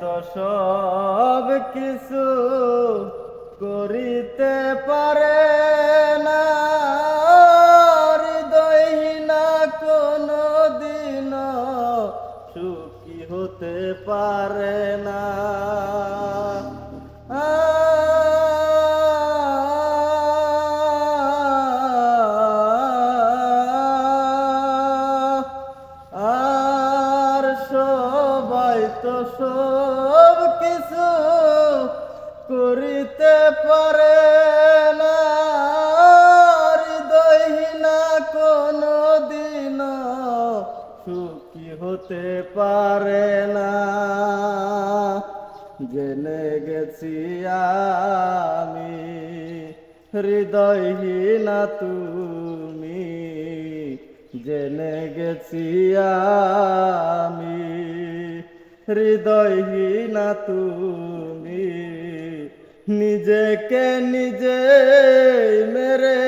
তো সব কিছু করিতে পারে না। হৃদয়হীনা কোনো দিন সুখী হতে পারে না। তো সব কিছু করিতে পারে না। হৃদয়হীনা কোনো দিন সুখী হতে পারে না। জেনে গেছি আমি, হৃদয়হীনা তুমি। জেনে গেছি আমি হৃদয়হীনা তুমি নিজেকে নিজে মেরে